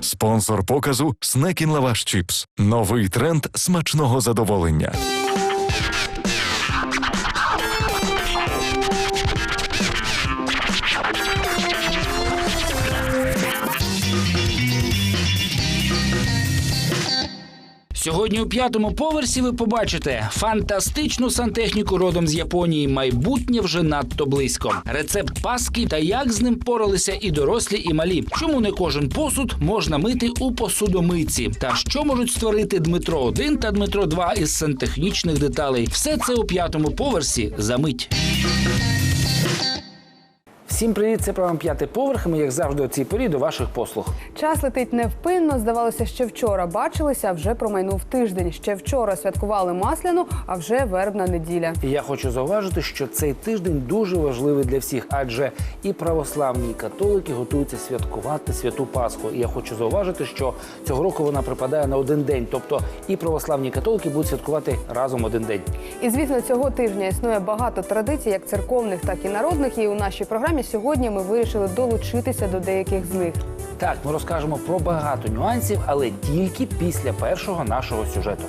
Спонсор показу Снекін Лаваш Чіпс. Новий тренд смачного задоволення. Сьогодні у п'ятому поверсі ви побачите фантастичну сантехніку родом з Японії. Майбутнє вже надто близько. Рецепт паски та як з ним поралися і дорослі, і малі. Чому не кожен посуд можна мити у посудомийці? Та що можуть створити Дмитро 1 та Дмитро 2 із сантехнічних деталей? Все це у п'ятому поверсі за мить. Всім привіт, це програма п'ятий поверх. Ми, як завжди, у цій порі до ваших послуг. Час летить невпинно. Здавалося, ще вчора бачилися, а вже промайнув тиждень. Ще вчора святкували масляну, а вже вербна неділя. І я хочу зауважити, що цей тиждень дуже важливий для всіх, адже і православні, і католики готуються святкувати святу Пасху. І я хочу зауважити, що цього року вона припадає на один день. Тобто і православні і католики будуть святкувати разом один день. І звісно, цього тижня існує багато традицій, як церковних, так і народних. І у нашій програмі сьогодні ми вирішили долучитися до деяких з них. Так, ми розкажемо про багато нюансів, але тільки після першого нашого сюжету.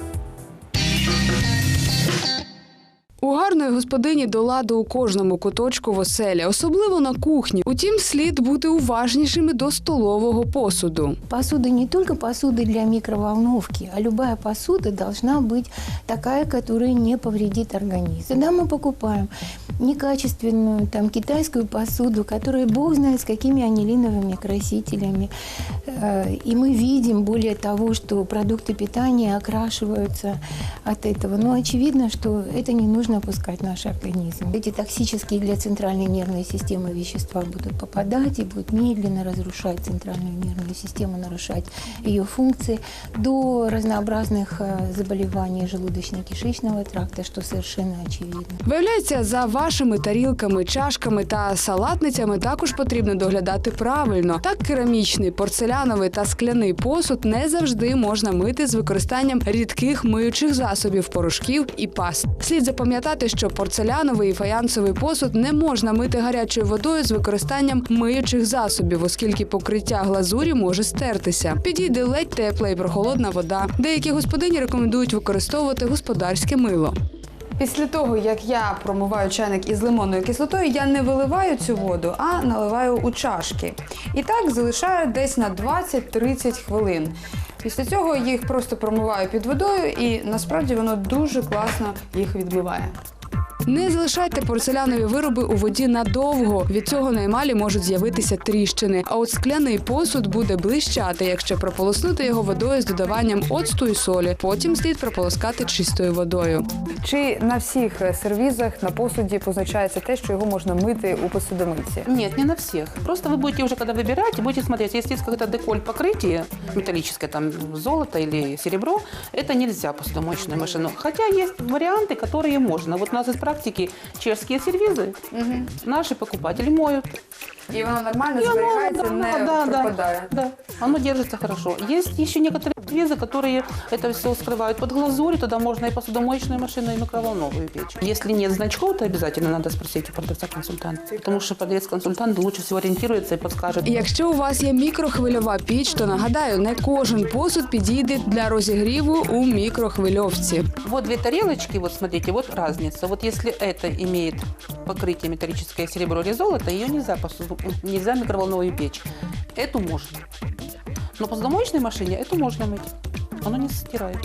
У гарної господині до ладу у кожному куточку в оселі, особливо на кухні. Утім, слід бути уважнішими до столового посуду. Посуда не только посуда для микроволновки, а любая посуда должна быть такая, которая не повредит организм. Тогда мы покупаем некачественную там, китайскую посуду, которая бог знает с какими анилиновыми красителями. Э, И мы видим, более того, что продукты питания окрашиваются от этого. Но очевидно, что это не нужно пускать в наш организм. Эти токсические для центральной нервной системы вещества будут попадать и будут медленно разрушать центральную нервную систему, нарушать ее функции до разнообразных э, заболеваний желудочно-кишечного тракта, что совершенно очевидно. Виявляється, за вашими тарілками, чашками та салатницями також потрібно доглядати правильно. Так, керамічний, порцеляновий та скляний посуд не завжди можна мити з використанням рідких миючих засобів, порошків і паст. Слід запам'ятати, що порцеляновий і фаянсовий посуд не можна мити гарячою водою з використанням миючих засобів, оскільки покриття глазурі може стертися. Підійде ледь тепла і прохолодна вода. Деякі господині рекомендують використовувати господарське мило. Після того, як я промиваю чайник із лимонною кислотою, я не виливаю цю воду, а наливаю у чашки. І так залишаю десь на 20-30 хвилин. Після цього їх просто промиваю під водою, і насправді воно дуже класно їх відмиває. Не залишайте порцелянові вироби у воді надовго. Від цього на емалі можуть з'явитися тріщини. А от скляний посуд буде блищати, якщо прополоснути його водою з додаванням оцту і солі. Потім слід прополоскати чистою водою. Чи на всіх е, сервізах на посуді позначається те, що його можна мити у посудомийці? Нет, не на всех. Просто вы будете уже, когда выбирать, будете смотреть, если есть какое-то деколь покрытие металлическое, там золото или серебро, это нельзя посудомоечную машину. Хотя есть варианты, которые можно. Вот у нас из практики чешские сервизы наши покупатели моют. І воно нормально И оно, зберігається, да, не да, да, пропадає. да, оно держится хорошо. Есть еще некоторые сервизы, которые это все скрывают под глазурь, тогда можно и посудомоечную машину, и микроволновую печь. Если нет значков, то обязательно надо спросить у продавца-консультанта. Потому что продавец-консультант лучше всего ориентируется и подскажет. Якщо у вас є мікрохвильова піч, то нагадаю, не кожен посуд підійде для розігріву у мікрохвильовці. Вот две тарелочки, вот смотрите, вот разница. Вот если это имеет покрытие металлическое серебро или золото, ее нельзя, посуду, нельзя в микроволновую печь. Эту можно. Но посудомоечной машине эту можно мыть. Оно не стирает.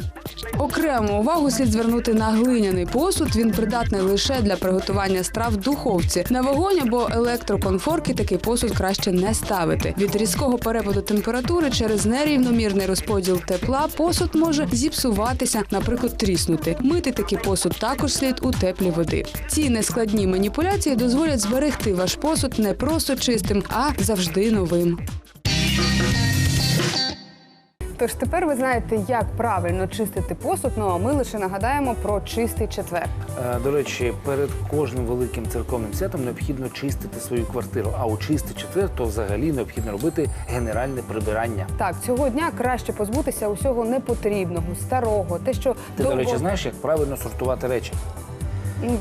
Окрему увагу слід звернути на глиняний посуд. Він придатний лише для приготування страв в духовці. На вогонь або електроконфорки такий посуд краще не ставити. Від різкого перепаду температури через нерівномірний розподіл тепла посуд може зіпсуватися, наприклад, тріснути. Мити такий посуд також слід у теплій води. Ці нескладні маніпуляції дозволять зберегти ваш посуд не просто чистим, а завжди новим. Тож тепер ви знаєте, як правильно чистити посуд. Ну а ми лише нагадаємо про чистий четвер. Е, До речі, перед кожним великим церковним святом необхідно чистити свою квартиру. А у чистий четвер то взагалі необхідно робити генеральне прибирання. Так, цього дня краще позбутися усього непотрібного, старого, те, що Ти, довго... до речі, знаєш, як правильно сортувати речі?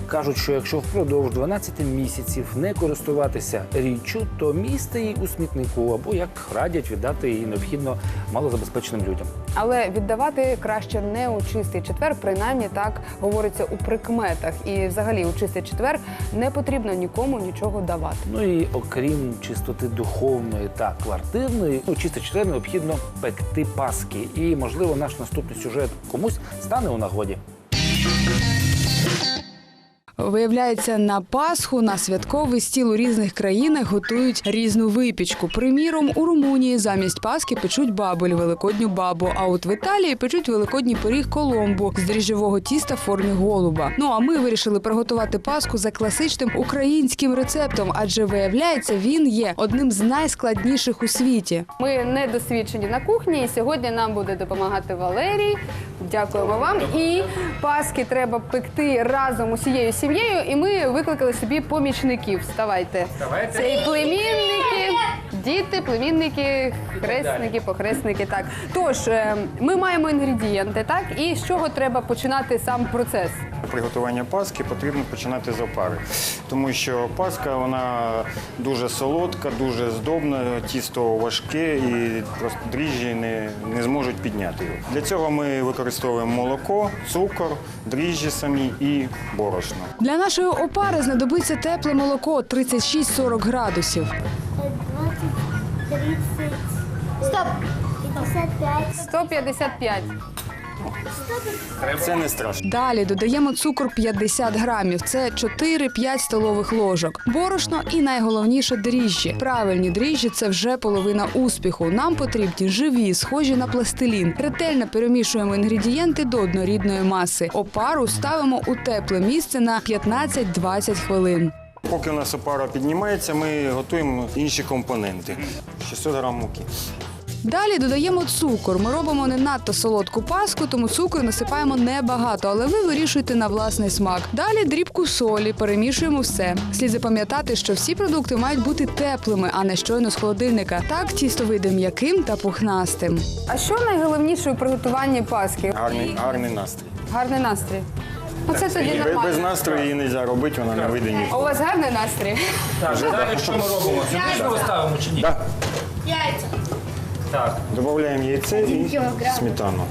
Кажуть, що якщо впродовж 12 місяців не користуватися річчю, то місце її у смітнику або як радять віддати її необхідно малозабезпеченим людям. Але віддавати краще не у чистий четвер, принаймні так говориться у прикметах. І взагалі у чистий четвер не потрібно нікому нічого давати. Ну і окрім чистоти духовної та квартирної, у чисте четвер необхідно пекти паски. І можливо наш наступний сюжет комусь стане у нагоді. Виявляється, на Пасху на святковий стіл у різних країнах готують різну випічку. Приміром, у Румунії замість Пасхи печуть бабель, великодню бабу. А от в Італії печуть великодній пиріг коломбу з дріжджового тіста в формі голуба. Ну а ми вирішили приготувати Пасху за класичним українським рецептом, адже виявляється, він є одним з найскладніших у світі. Ми не досвідчені на кухні, і сьогодні нам буде допомагати Валерій. Дякуємо вам. І паски треба пекти разом усією сім'єю. І ми викликали собі помічників. Вставайте. Це і племінники, діти, племінники, хресники, похресники. Так. Тож е, ми маємо інгредієнти, так? І з чого треба починати сам процес? Приготування паски потрібно починати з опари, тому що паска вона дуже солодка, дуже здобна, тісто важке і просто дріжджі не, не зможуть підняти його. Для цього ми використовуємо молоко, цукор, дріжджі самі і борошно. Для нашої опари знадобиться тепле молоко 36-40 градусів. 55. 155. Це не страшно. Далі додаємо цукор 50 грамів. Це 4-5 столових ложок. Борошно і найголовніше дріжджі. Правильні дріжджі це вже половина успіху. Нам потрібні живі, схожі на пластилін. Ретельно перемішуємо інгредієнти до однорідної маси. Опару ставимо у тепле місце на 15-20 хвилин. Поки у нас опара піднімається, ми готуємо інші компоненти. 600 грам муки. Далі додаємо цукор. Ми робимо не надто солодку паску, тому цукру насипаємо небагато, але ви вирішуєте на власний смак. Далі дрібку солі, перемішуємо все. Слід запам'ятати, що всі продукти мають бути теплими, а не щойно з холодильника. Так тісто вийде м'яким та пухнастим. А що найголовніше у приготуванні паски? Гарний, гарний настрій. Гарний настрій. Ну це тоді Без, без настрою її не можна робити, вона не вийде А ніколи. у вас гарний настрій? Так, далі що ми робимо? Сюди ставимо чи ні? Да. Яйця. Так. Додаємо яйце і сметану.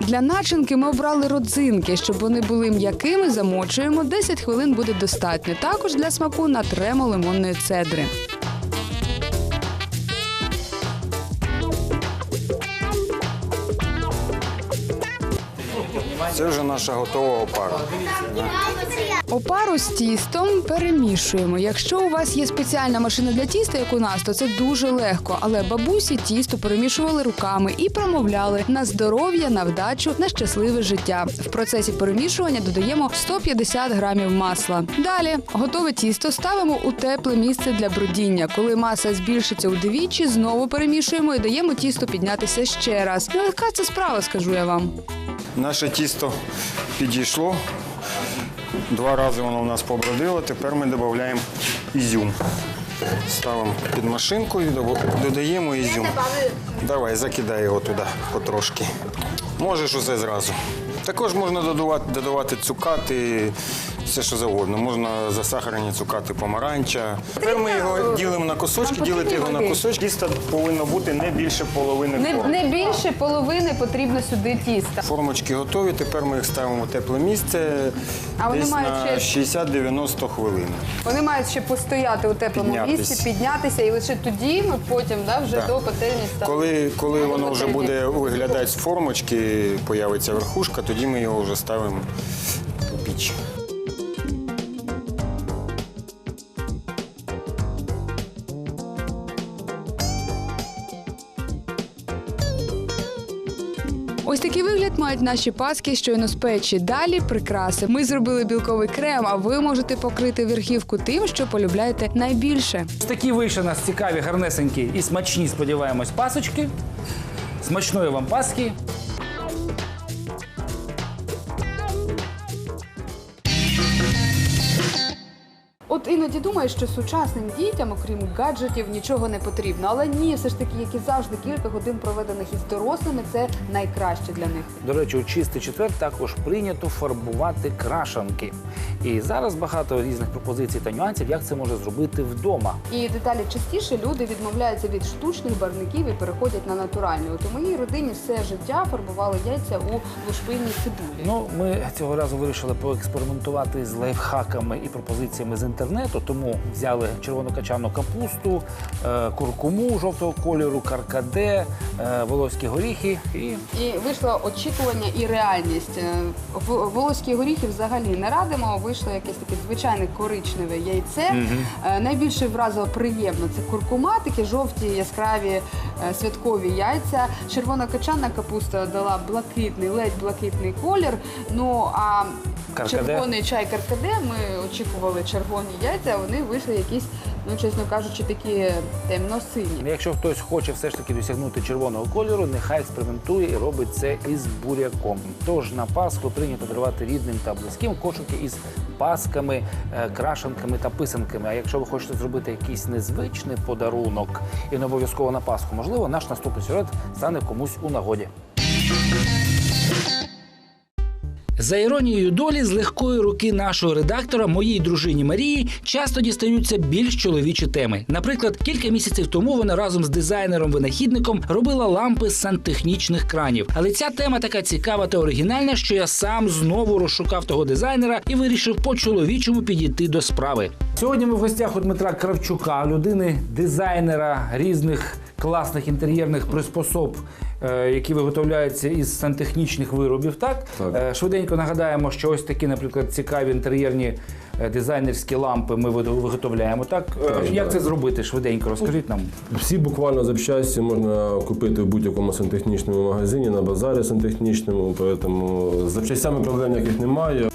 Для начинки ми обрали родзинки, щоб вони були м'якими. Замочуємо 10 хвилин буде достатньо. Також для смаку натремо лимонної цедри. Це вже наша готова опара. Опару з тістом перемішуємо. Якщо у вас є спеціальна машина для тіста, як у нас, то це дуже легко. Але бабусі тісто перемішували руками і промовляли на здоров'я, на вдачу, на щасливе життя. В процесі перемішування додаємо 150 грамів масла. Далі готове тісто ставимо у тепле місце для бродіння. Коли маса збільшиться удвічі, знову перемішуємо і даємо тісто піднятися ще раз. Нелегка це справа, скажу я вам. Наше тісто підійшло. Два рази воно у нас побродило. Тепер ми додаємо ізюм. Ставимо під машинку і додаємо ізюм. Давай, закидай його туди потрошки. Можеш усе зразу. Також можна додавати, цукати, все що завгодно. Можна засахарені цукати помаранча. Тепер ми його ділимо на кусочки, ділити його на кусочки. Тісто повинно бути не більше половини Не, форми. не більше половини потрібно сюди тіста. Формочки готові, тепер ми їх ставимо в тепле місце А вони десь мають на ще- 60-90 хвилин. Вони мають ще постояти у теплому Піднятись. місці, піднятися, і лише тоді ми потім да, вже Да. до пательні ставимо. Коли, коли воно вже буде виглядати з формочки, появиться верхушка, тоді ми його вже ставимо у піч. Вигляд мають наші паски щойно з печі. Далі прикраси. Ми зробили білковий крем, а ви можете покрити верхівку тим, що полюбляєте найбільше. Такі вийшли у нас цікаві, гарнесенькі і смачні, сподіваємось, пасочки. Смачної вам паски. Іноді думаєш, що сучасним дітям, окрім гаджетів, нічого не потрібно. Але ні, все ж таки, як і завжди, кілька годин проведених із дорослими це найкраще для них. До речі, у чистий четвер також прийнято фарбувати крашанки. І зараз багато різних пропозицій та нюансів, як це може зробити вдома. І деталі частіше люди відмовляються від штучних барвників і переходять на натуральні. От у моїй родині все життя фарбували яйця у лушпинній цибулі. Ну, ми цього разу вирішили поекспериментувати з лайфхаками і пропозиціями з інтернету, тому взяли червонокачану капусту, е, куркуму жовтого кольору, каркаде, е, волоські горіхи і І вийшло очікування і реальність. Е, Волоські горіхи взагалі не радимо. Вийшло якесь таке звичайне коричневе яйце. Найбільше вразило приємно це куркума, такі жовті яскраві святкові яйця. Червона качана капуста дала блакитний, ледь блакитний колір. Ну а Каркаде? червоний чай каркаде. Ми очікували червоні яйця. а Вони вийшли якісь, ну чесно кажучи, такі темно-сині. Якщо хтось хоче все ж таки досягнути червоного кольору, нехай експериментує і робить це із буряком. Тож на Пасху прийнято дарувати рідним та близьким кошики із пасками, е, крашенками та писанками. А якщо ви хочете зробити якийсь незвичний подарунок і не обов'язково на Пасху, можливо, наш наступний сюжет стане комусь у нагоді. За іронією долі, з легкої руки нашого редактора, моїй дружині Марії, часто дістаються більш чоловічі теми. Наприклад, кілька місяців тому вона разом з дизайнером-винахідником робила лампи з сантехнічних кранів. Але ця тема така цікава та оригінальна, що я сам знову розшукав того дизайнера і вирішив по-чоловічому підійти до справи. Сьогодні ми в гостях у Дмитра Кравчука, людини дизайнера різних класних інтер'єрних приспособ, е, які виготовляються із сантехнічних виробів. Так, Так. Е, швиденько нагадаємо, що ось такі, наприклад, цікаві інтер'єрні е, дизайнерські лампи ми виготов- виготовляємо. Так, Так, як так. це зробити? Швиденько розкажіть нам. Всі буквально запчасті можна купити в будь-якому сантехнічному магазині, на базарі сантехнічному, тому з запчастями проблем ніяких немає.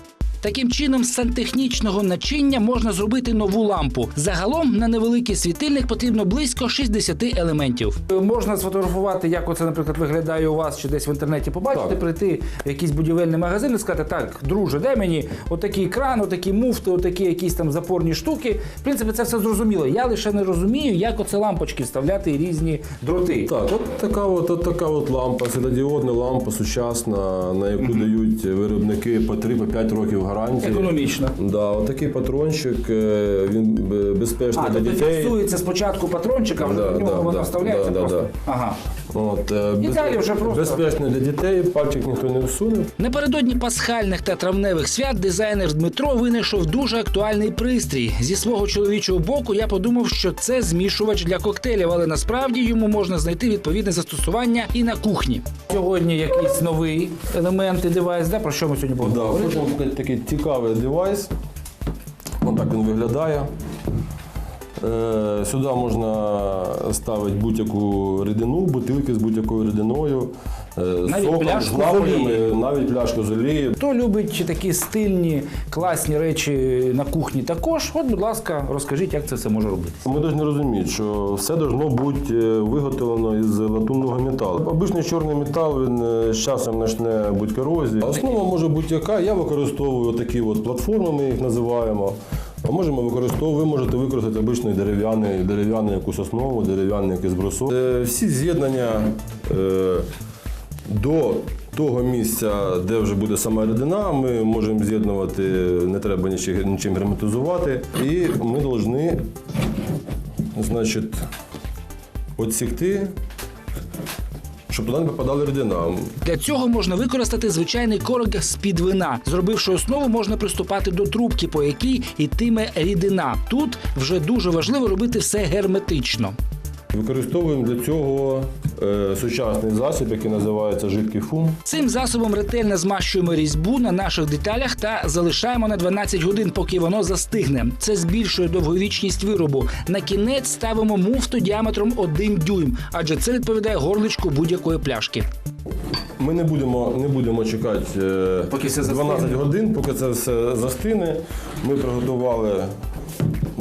Таким чином, з сантехнічного начиння можна зробити нову лампу. Загалом на невеликий світильник потрібно близько 60 елементів. Можна сфотографувати, як оце, наприклад, виглядає у вас чи десь в інтернеті. Побачити, Так. прийти в якийсь будівельний магазин і сказати: так, друже, дай мені отакий кран, отакі муфти, отакі якісь там запорні штуки. В принципі, це все зрозуміло. Я лише не розумію, як оце лампочки вставляти і різні дроти. Так, от така от, от така от лампа, світлодіодна лампа сучасна, на яку дають виробники по 3-5 років гарантії. Економічно. Да, от такий патрончик, е, він е, безпечний А, для тобто дітей. фіксується спочатку патрончика, вже Да, до нього да, воно да, вставляється да, да, просто. да. Ага. От, е, І далі вже просто- Безпечний для дітей, пальчик ніхто не всуне. Напередодні пасхальних та травневих свят дизайнер Дмитро винайшов дуже актуальний пристрій. Зі свого чоловічого боку я подумав, що це змішувач для коктейлів, але насправді йому можна знайти відповідне застосування і на кухні. Сьогодні якийсь новий елемент і девайс. Да? Про що ми сьогодні будемо Да, говорити? такий цікавий девайс. Ось так він виглядає. Е, Сюди можна ставити будь-яку рідину, бутилки з будь-якою рідиною, е, Навіть соком, пляшку з напоями, навіть пляшку з олією. Хто любить такі стильні, класні речі на кухні також, от, будь ласка, розкажіть, як це все може робити. Ми повинні розуміти, що все должно бути е, виготовлено із латунного металу. Обичний чорний метал він з часом почне бути корозії. Основа може бути яка. Я використовую такі от платформи, ми їх називаємо. А можемо використовувати, ви можете використати обичний дерев'яний, дерев'яний якусь основу, дерев'яний якийсь брусок. Е, Всі з'єднання е, до того місця, де вже буде сама рідина, ми можемо з'єднувати, не треба нічим герметизувати. І ми повинні значить, відсікти, щоб туди не попадала рідина. Для цього можна використати звичайний корок з-під вина. Зробивши основу, можна приступати до трубки, по якій йтиме рідина. Тут вже дуже важливо робити все герметично. Використовуємо для цього е, сучасний засіб, який називається жидкий фум. Цим засобом ретельно змащуємо різьбу на наших деталях та залишаємо на 12 годин, поки воно застигне. Це збільшує довговічність виробу. На кінець ставимо муфту діаметром 1 дюйм, адже це відповідає горличку будь-якої пляшки. Ми не будемо, не будемо чекати е, Поки 12 годин, поки це все застине. Ми приготували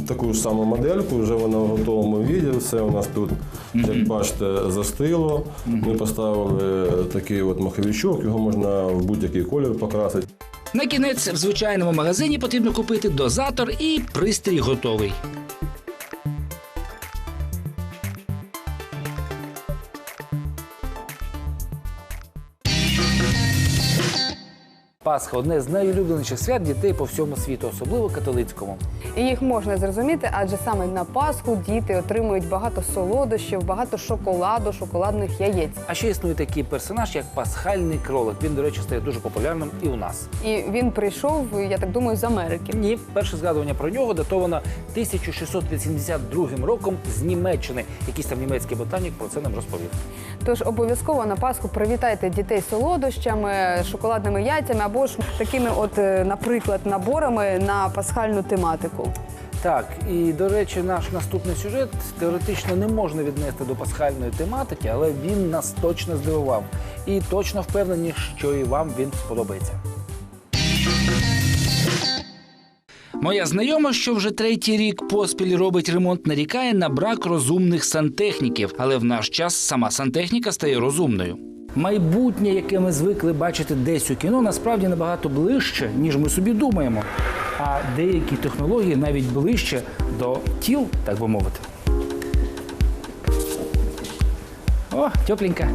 таку ж саму модельку, вже вона в готовому віді. Все у нас тут, як бачите, застило. Ми поставили такий от маховичок, його можна в будь-який колір покрасити. На кінець в звичайному магазині потрібно купити дозатор і пристрій готовий. Пасха одне з найулюбленіших свят дітей по всьому світу, особливо католицькому. І їх можна зрозуміти, адже саме на Пасху діти отримують багато солодощів, багато шоколаду, шоколадних яєць. А ще існує такий персонаж, як пасхальний кролик. Він, до речі, стає дуже популярним і у нас. І він прийшов, я так думаю, з Америки. Ні, перше згадування про нього датовано 1682 роком з Німеччини. Якийсь там німецький ботанік про це нам розповів. Тож обов'язково на Пасху привітайте дітей солодощами, шоколадними яйцями або ж такими, от, е, наприклад, наборами на пасхальну тематику. Так, і до речі, наш наступний сюжет теоретично не можна віднести до пасхальної тематики, але він нас точно здивував. І точно впевнені, що і вам він сподобається. Моя знайома, що вже третій рік поспіль робить ремонт, нарікає на брак розумних сантехніків, але в наш час сама сантехніка стає розумною. Майбутнє, яке ми звикли бачити десь у кіно, насправді набагато ближче, ніж ми собі думаємо. А деякі технології навіть ближче до тіл, так би мовити. О, тепленька.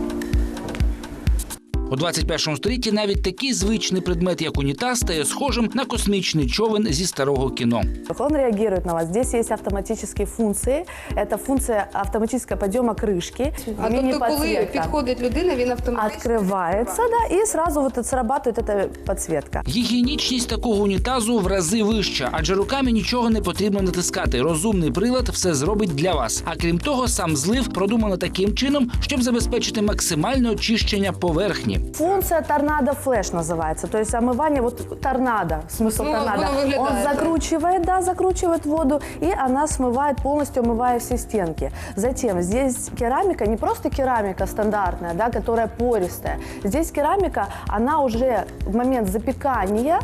У 21 столітті навіть такий звичний предмет, як унітаз, стає схожим на космічний човен зі старого кіно. Он реагирует на вас. Здесь есть автоматические функции. Это функция автоматического подъема крышки. А тобто, коли мини-подсветка. підходить людина, він автоматично Открывается, да, и сразу вот это срабатывает эта подсветка. Гігієнічність такого унітазу в рази вища, адже руками нічого не потрібно натискати. Розумний прилад все зробить для вас. А крім того, сам злив продумано таким чином, щоб забезпечити максимальне очищення поверхні. Функция торнадо флеш называется. То есть омывание, вот торнадо, смысл Ну, торнадо. оно выглядит, Он да. закручивает, да, закручивает воду, и она смывает полностью, омывая все стенки. Затем здесь керамика, не просто керамика стандартная, да, которая пористая. Здесь керамика, она уже в момент запекания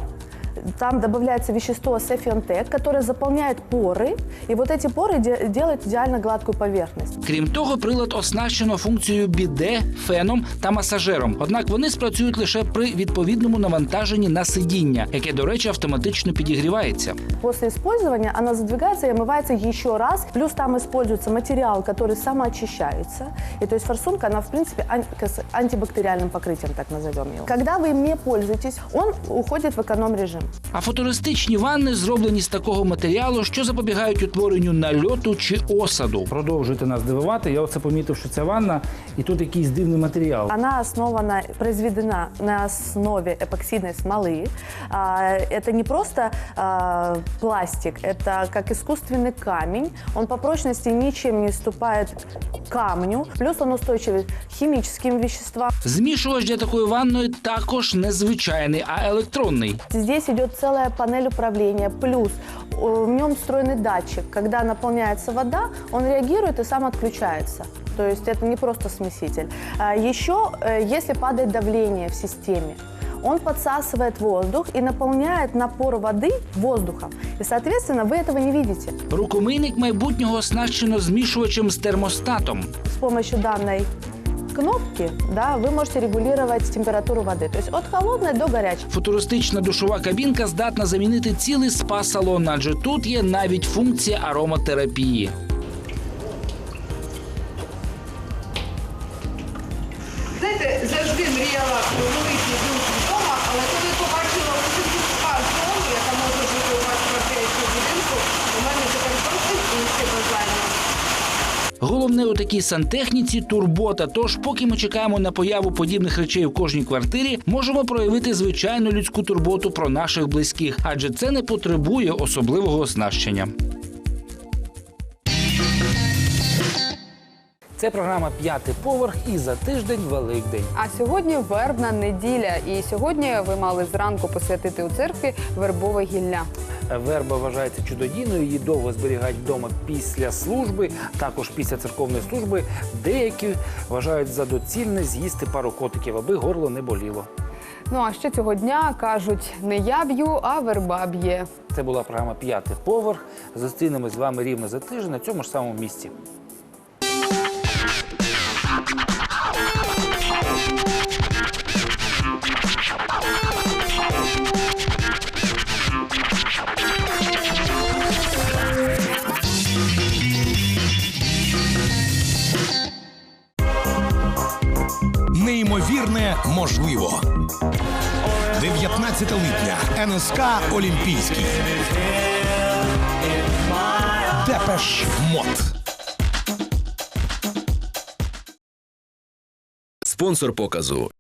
там добавляется вещество сефионтек, которое заполняет поры, и вот эти поры де- делают идеально гладкую поверхность. Крім того, прилад оснащено функцією біде, феном та масажером. Однак вони спрацюють лише при відповідному навантаженні на сидіння, яке, до речі, автоматично підігрівається. После использования она задвигается и омывается еще раз. Плюс там используется материал, который самоочищается. И то есть форсунка, она в принципе ан- с антибактериальным покрытием, так назовем его. Когда вы им не пользуетесь, он уходит в эконом-режим. А футуристичні ванни зроблені з такого матеріалу, що запобігають утворенню нальоту чи осаду. Продовжуйте нас дивувати. Я оце помітив, що це ванна, і тут якийсь дивний матеріал. Она основана, произведена на основе эпоксидной смолы. А, Это не просто а, пластик, это как искусственный камень. Он по прочности ничем не уступает камню. Плюс он устойчивый к химическим веществам. Змішувач для такої ванної також не звичайний, а електронний. Здесь идет целая панель управления, плюс э, в нем встроенный датчик. Когда наполняется вода, он реагирует и сам отключается. То есть это не просто смеситель. А Еще, э, если падает давление в системе, он подсасывает воздух и наполняет напор воды воздухом. И, соответственно, вы этого не видите. Рукомийник майбутнього оснащено змішувачем з термостатом. С помощью данной кнопки да, вы можете регулировать температуру воды. То есть от холодной до горячей. Футуристична душова кабінка здатна замінити цілий спа-салон, адже тут є навіть функція ароматерапії. Головне у такій сантехніці турбота. Тож, поки ми чекаємо на появу подібних речей у кожній квартирі, можемо проявити звичайну людську турботу про наших близьких, адже це не потребує особливого оснащення. Це програма П'ятий поверх і за тиждень Великдень. А сьогодні вербна неділя, і сьогодні ви мали зранку посвятити у церкві вербове гілля. Верба вважається чудодійною, її довго зберігають вдома після служби, також після церковної служби. Деякі вважають за доцільне з'їсти пару котиків, аби горло не боліло. Ну а ще цього дня кажуть, не я б'ю, а верба б'є. Це була програма П'ятий поверх. Зустрінемось з вами рівно за тиждень на цьому ж самому місці. 19 липня НСК Олімпійський. Депеш Мод. Спонсор показу